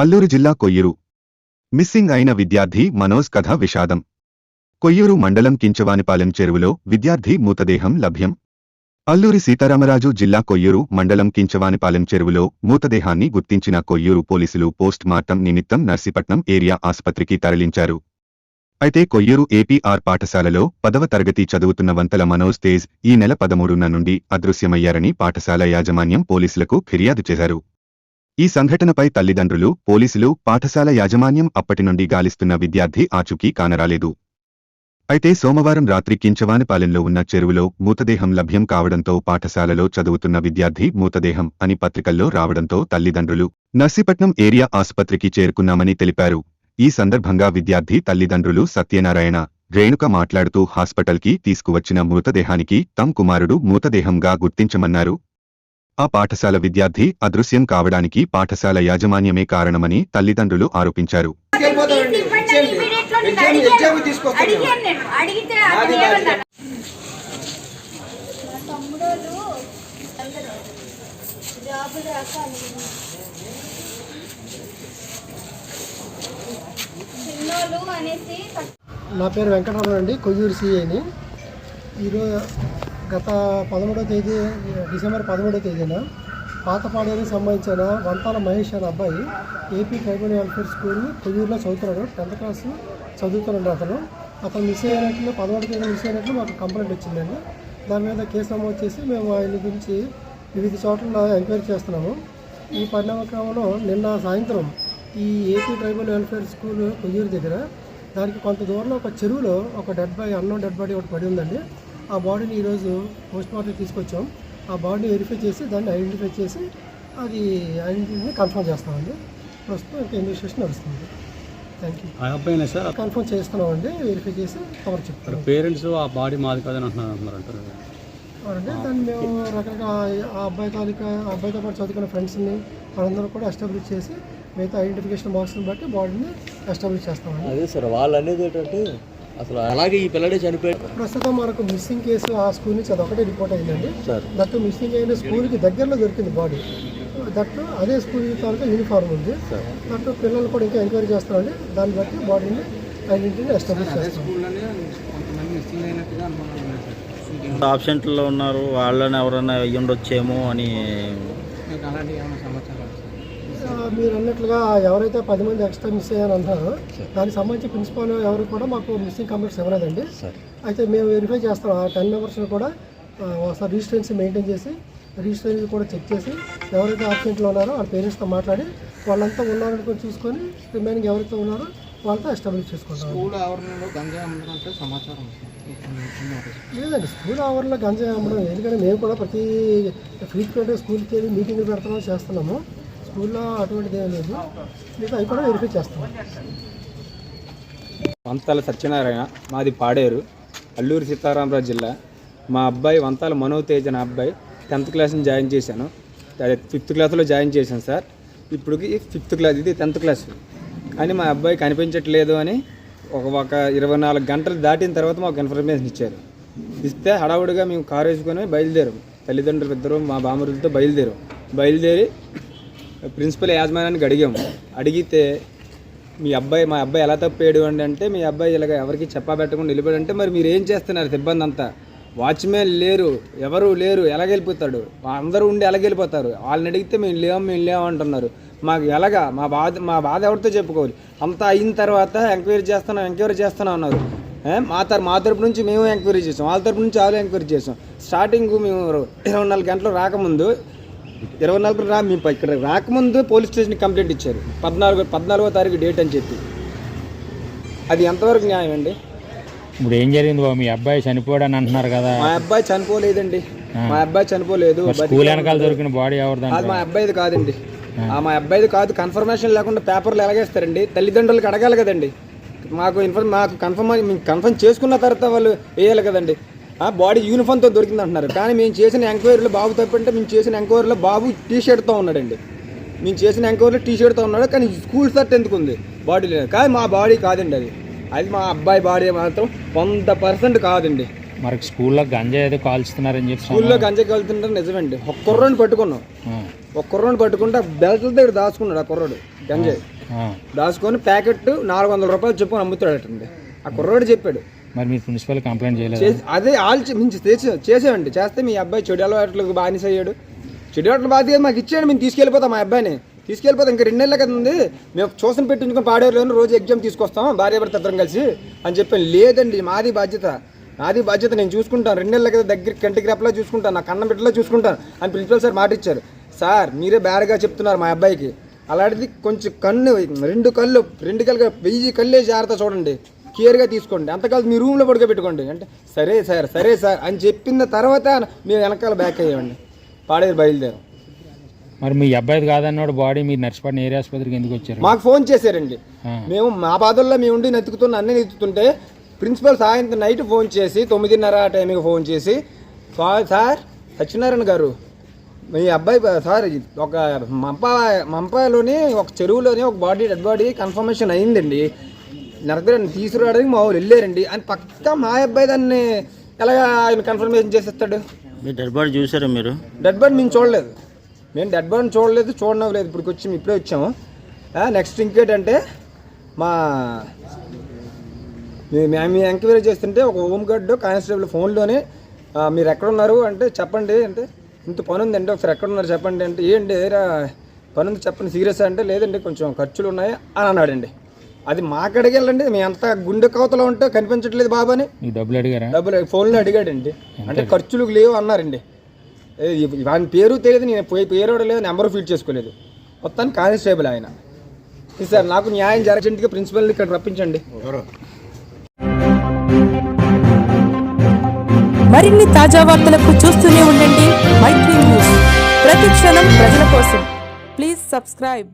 అల్లూరు జిల్లా కొయ్యూరు. మిస్సింగ్ అయిన విద్యార్థి మనోజ్ కథ విషాదం. కొయ్యూరు మండలం కించవానిపాలెం చెరువులో విద్యార్థి మృతదేహం లభ్యం. అల్లూరి సీతారామరాజు జిల్లా కొయ్యూరు మండలం కించవానిపాలెం చెరువులో మృతదేహాన్ని గుర్తించిన కొయ్యూరు పోలీసులు పోస్ట్ మార్టం నిమిత్తం నర్సీపట్నం ఏరియా ఆసుపత్రికి తరలించారు. అయితే కొయ్యూరు ఏపీఆర్ పాఠశాలలో పదవ తరగతి చదువుతున్న వంతల మనోజ్ తేజ్ ఈ నెల పదమూడున నుండి అదృశ్యమయ్యారని పాఠశాల యాజమాన్యం పోలీసులకు ఫిర్యాదు చేశారు. ఈ సంఘటనపై తల్లిదండ్రులు పోలీసులు పాఠశాల యాజమాన్యం అప్పటి నుండి గాలిస్తున్న విద్యార్థి ఆచూకీ కానరాలేదు. అయితే సోమవారం రాత్రి కించవానిపాలెంలో ఉన్న చెరువులో మూతదేహం లభ్యం కావడంతో పాఠశాలలో చదువుతున్న విద్యార్థి మూతదేహం అని పత్రికల్లో రావడంతో తల్లిదండ్రులు నర్సీపట్నం ఏరియా ఆసుపత్రికి చేరుకున్నామని తెలిపారు. ఈ సందర్భంగా విద్యార్థి తల్లిదండ్రులు సత్యనారాయణ రేణుక మాట్లాడుతూ హాస్పిటల్కి తీసుకువచ్చిన మృతదేహానికి తమ్ కుమారుడు మృతదేహంగా గుర్తించమన్నారు. ఆ పాఠశాల విద్యార్థి అదృశ్యం కావడానికి పాఠశాల యాజమాన్యమే కారణమని తల్లిదండ్రులు ఆరోపించారు. నా పేరు వెంకటరమణ అండి కొయ్యూరు సిఐని ఈరోజు గత పదమూడవ తేదీ డిసెంబర్ పదమూడవ తేదీన పాతపాడేకి సంబంధించిన వంతాల మహేష్ అనే అబ్బాయి ఏపీ ట్రైబల్ వెల్ఫేర్ స్కూల్ కొయ్యూరులో చదువుతున్నాడు. టెన్త్ క్లాస్ చదువుతున్నాడు అతను. అతను మిస్ అయినట్లు పదమూడు తేదీ మిస్ అయినట్లు మాకు కంప్లైంట్ వచ్చిందండి. దాని మీద కేసు నమోదు చేసి మేము ఆయన గురించి వివిధ చోట్ల ఎంక్వైరీ చేస్తున్నాము. ఈ పరిణామ క్రమంలో నిన్న సాయంత్రం ఈ AP tribal welfare school Koyyuru దగ్గర దానికి కొంత దూరంలో ఒక చెరువులో ఒక డెడ్ బాడీ అన్నం డెడ్ బాడీ ఒకటి పడి ఉందండి. ఆ బాడీని ఈరోజు పోస్ట్ మార్టం తీసుకొచ్చాం. ఆ బాడీని వెరిఫై చేసి దాన్ని ఐడెంటిఫై చేసి అది ఐడెంటిటీని కన్ఫర్మ్ చేస్తామండి. ప్రస్తుతం ఇంకా ఇన్వెస్టిగేషన్ నడుస్తుంది. థ్యాంక్ యూ అబ్బాయినా సార్? కన్ఫర్మ్ చేస్తున్నామండి వెరిఫై చేసి కవర్ చెప్తాం పేరెంట్స్ ఆ బాడీ మాది కాదని అంటున్నారు అంటున్నారు అంటారు అంటే దాన్ని మేము రకరకాల ఆ అబ్బాయి తాలూకా ఆ అబ్బాయితో పాటు చదువుకున్న ఫ్రెండ్స్ని వాళ్ళందరూ కూడా ఎస్టాబ్లిష్ చేసి మిగతా ఐడెంటిఫికేషన్ బాక్స్ని బట్టి బాడీని ఎస్టాబ్లిష్ చేస్తామండి. అదే సార్ వాళ్ళు అనేది ఏంటంటే అసలు అలాగే ఈ పిల్లడే చనిపోయాడు. ప్రస్తుతం మనకు మిస్సింగ్ కేసు ఆ స్కూల్ నుంచి అది ఒకటే రిపోర్ట్ అయిందండి. సార్. దట్టు మిస్సింగ్ అయిన స్కూల్కి దగ్గరలో దొరికింది బాడీ దట్టు అదే స్కూల్ తాలూకా యూనిఫామ్ ఉంది. దట్టు పిల్లలు కూడా ఇంకా ఎంక్వైరీ చేస్తామండి దాన్ని బట్టి బాడీని ఐడెంటిటీని ఎస్టాబ్లిష్ చేస్తాం. ఆబ్సెంట్లో ఉన్నారు. వాళ్ళని ఎవరైనా అయ్యి ఉండొచ్చేమో అని ఆ, మీరు అన్నట్లుగా ఎవరైతే పది మంది ఎక్స్ట్రా మిస్ అయ్యారని అంటారో దానికి సంబంధించి ప్రిన్సిపాల్ ఎవరు కూడా మాకు మిస్సింగ్ కంప్లైంట్స్ ఇవ్వలేదండి. అయితే మేము వెరిఫై చేస్తాం. ఆ టెన్ మెంబర్స్ని కూడా ఒకసారి రిజిస్ట్రెన్సీ మెయింటైన్ చేసి రిజిస్ట్రెన్సీ కూడా చెక్ చేసి ఎవరైతే ఆబ్సెంట్లో ఉన్నారో వాళ్ళ పేరెంట్స్తో మాట్లాడి వాళ్ళంతా ఉన్నారని కూడా చూసుకొని రిమైనింగ్ ఎవరైతే ఉన్నారో వాళ్ళతో ఎస్టాబ్లిష్ చేసుకుంటాం. లేదండి స్కూల్ అవర్లో గంజాయి అమ్మడం ఎందుకంటే మేము కూడా ప్రతి ఫ్రీక్వెంట్గా స్కూల్కి వెళ్ళి మీటింగ్లు పెడుతున్నాం చేస్తున్నాము. స్కూల్లో అటువంటిది ఏం లేదు. మీకు అవి కూడా వెరిఫై చేస్తాం. వంతాల సత్యనారాయణ మాది పాడేరు అల్లూరు సీతారామరాజు జిల్లా. మా అబ్బాయి వంతాల మనోతేజ్ అనే అబ్బాయి టెన్త్ క్లాస్ని జాయిన్ చేశాను. అదే ఫిఫ్త్ క్లాస్లో జాయిన్ చేశాను సార్. ఇప్పటికి ఫిఫ్త్ క్లాస్ ఇది టెన్త్ క్లాస్. కానీ మా అబ్బాయి కనిపించట్లేదు అని ఒక ఒక ఇరవై నాలుగు గంటలు దాటిన తర్వాత మాకు ఇన్ఫర్మేషన్ ఇచ్చారు. ఇస్తే హడావుడిగా మేము కారు వేసుకొని బయలుదేరాం. తల్లిదండ్రులు ఇద్దరు మా బామరులతో బయలుదేరాం. బయలుదేరి ప్రిన్సిపల్ యాజమాన్యానికి అడిగాము అడిగితే మీ అబ్బాయి మా అబ్బాయి ఎలా తప్పాడు అండి అంటే మీ అబ్బాయి ఇలాగ ఎవరికి చెప్పబెట్టకుండా నిలబడి అంటే మరి మీరు ఏం చేస్తున్నారు సిబ్బంది అంతా? వాచ్మెన్ లేరు ఎవరు లేరు ఎలాగెళ్ళిపోతాడు అందరూ ఉండి ఎలాగెళ్ళిపోతారు వాళ్ళని అడిగితే మేము లేము మేము లేము అంటున్నారు. మాకు ఎలాగా? మా బాధ మా బాధ ఎవరితో చెప్పుకోవాలి? అంతా అయిన తర్వాత ఎంక్వైరీ చేస్తున్నాం ఎంక్వైరీ చేస్తున్నాం అన్నారు. మా తర మా తరపు నుంచి మేము ఎంక్వైరీ చేసాం. వాళ్ళ తరపు నుంచి వాళ్ళు ఎంక్వైరీ చేసాం. స్టార్టింగ్ మేము ఇరవై నాలుగు గంటలు రాకముందు ఇరవై నాలుగు రా మీ ఇక్కడ రాకముందు పోలీస్ స్టేషన్కి కంప్లైంట్ ఇచ్చారు. పద్నాలుగు పద్నాలుగో తారీఖు డేట్ అని చెప్పి. అది ఎంతవరకు న్యాయం అండి? ఇప్పుడు ఏం జరిగింది బాబు? మీ అబ్బాయి చనిపోయాడని అంటున్నారు కదా. మా అబ్బాయి చనిపోలేదండి. మా అబ్బాయి చనిపోలేదు. స్కూల్ వెనకాల దొరికిన బాడీ ఎవరిదంట అది మా అబ్బాయిది కాదండి. ఆ. మా అబ్బాయిది కాదు కన్ఫర్మేషన్ లేకుండా పేపర్లు ఎలాగేస్తారండి? తల్లిదండ్రులకు అడగాలి కదండి. మాకు ఇన్ఫర్మ్ మాకు కన్ఫర్మ్ మేము కన్ఫర్మ్ చేసుకున్న తర్వాత వాళ్ళు వేయాలి కదండి. బాడీ యూనిఫామ్తో దొరికింది అంటున్నారు. కానీ మేము చేసిన ఎంక్వైరీలో బాబు తప్పంటే మేము చేసిన ఎంక్వైరీలో బాబు టీ షర్ట్తో ఉన్నాడండి. మేము చేసిన ఎంక్వైరీలో టీ షర్ట్తో ఉన్నాడు కానీ స్కూల్ షర్ట్ ఎందుకు ఉంది? బాడీ లేదు కానీ మా బాడీ కాదండి అది. అది మా అబ్బాయి బాడీ మాత్రం వంద పర్సెంట్ కాదండి. మరి స్కూల్లో గంజా ఏదో కాల్చుతున్నారని చెప్పి స్కూల్లో గంజకి వెళ్తుంటే నిజమండి. ఒక్క కుర్రని పట్టుకున్నాం. ఒక కుర్రోని పట్టుకుంటే బెల్ట్ల దగ్గర దాచుకున్నాడు ఆ కుర్రోడు గంజాయి. దాచుకొని ప్యాకెట్ నాలుగు వందల రూపాయలు చెప్పుకొని అమ్ముతాడటండి. ఆ కుర్రోడు చెప్పాడు మరి మీరు ప్రిన్సిపల్ కంప్లైంట్ చేయలేదు? చేసి అదే ఆల్చి మించి చేస్తే మీ అబ్బాయి చెడు అలవాట్లకు బానిస అయ్యాడు చెడు అలవాట్లు బాధ్యత మాకు ఇచ్చేయండి మేము తీసుకెళ్ళిపోతాం మా అబ్బాయిని. తీసుకెళ్ళిపోతాం ఇంకా రెండు నెలల కదా ఉంది. మేము చూసిన పెట్టించుకొని పాడేరులోనే రోజు ఎగ్జామ్ తీసుకొస్తాం భార్య భర్త కలిసి అని చెప్పాను లేదండి మాది బాధ్యత. నాది బాధ్యత నేను చూసుకుంటాను. రెండు నెలల కదా దగ్గర కంటికి రెప్పలా చూసుకుంటాను నా కన్న బిడ్డలో చూసుకుంటాను అని ప్రిన్సిపల్ సార్ మాట ఇచ్చారు. సార్ మీరే బేరగా చెప్తున్నారు మా అబ్బాయికి. అలాంటిది కొంచెం కన్ను రెండు కళ్ళు రెండు కళ్ళు వెయ్యి కళ్ళే జాగ్రత్త చూడండి. కేర్గా తీసుకోండి. అంతకాలం మీ రూమ్లో పడుకోబెట్టుకోండి. అంటే సరే సార్ సరే సార్ అని చెప్పిన తర్వాత మేము వెనకాల బ్యాక్ అయ్యామండి పాడేరు బయలుదేరాం. మరి మీ అబ్బాయిది కాదన్నోడు బాడీ మీరు నర్సిపడిన ఏరియా ఆసుపత్రికి ఎందుకు వచ్చారు? మాకు ఫోన్ చేశారండి. మేము మా బాధల్లో మేము ఉండి నెత్తుకుతున్న అన్నీ నెత్తుతుంటే ప్రిన్సిపల్ సాయంత్రం నైట్ ఫోన్ చేసి తొమ్మిదిన్నర ఆ టైంకి ఫోన్ చేసి "సా- సార్ సత్యనారాయణ గారు మీ అబ్బాయి సార్ ఒక మంప మంపాలోని ఒక చెరువులోని ఒక బాడీ డెడ్ బాడీ కన్ఫర్మేషన్ అయిందండి. నరకరా తీసుకురావడానికి మా వాళ్ళు వెళ్ళారండి. అని పక్కా మా అబ్బాయి దాన్ని ఎలాగా ఆయన కన్ఫర్మేషన్ చేసేస్తాడు? మీ డెడ్ బాడీ చూసారా మీరు? డెడ్ బాడీ మేము చూడలేదు. మేము డెడ్ బాడీని చూడలేదు చూడనవ్వలేదు. ఇప్పుడు వచ్చి ఇప్పుడే వచ్చాము. నెక్స్ట్ ఇంకేంటంటే మా మీ- మేము ఎంక్వైరీ చేస్తుంటే ఒక హోమ్ గార్డ్ కానిస్టేబుల్ ఫోన్లోనే "ఆ, మీరు ఎక్కడున్నారు అంటే చెప్పండి అంటే ఇంత పని ఉందండి ఒకసారి ఎక్కడున్నారు చెప్పండి అంటే ఏంటి పని ఉంది చెప్పండి సీరియస్ అంటే లేదండి కొంచెం ఖర్చులు ఉన్నాయి అని అన్నాడండి. అది మాకడికి వెళ్ళండి మేము ఎంత గుండె కవతలో ఉంటే కనిపించట్లేదు బాబు అని డబ్బులు అడిగారా? డబ్బులు ఫోన్లో అడిగాడండి. అంటే ఖర్చులు లేవు అన్నారండి. వాని పేరు తెలియదు నేను పోయి పేరు లేదు నెంబర్ ఫీడ్ చేసుకోలేదు. మొత్తానికి కానిస్టేబుల్ ఆయన. ఇది సార్ నాకు న్యాయం జరగంటిగా ప్రిన్సిపల్ని ఇక్కడ రప్పించండి. మరిన్ని తాజా వార్తలకు చూస్తూనే ఉండండి మైత్రి న్యూస్. ప్రతి క్షణం ప్రజల కోసం. Please subscribe.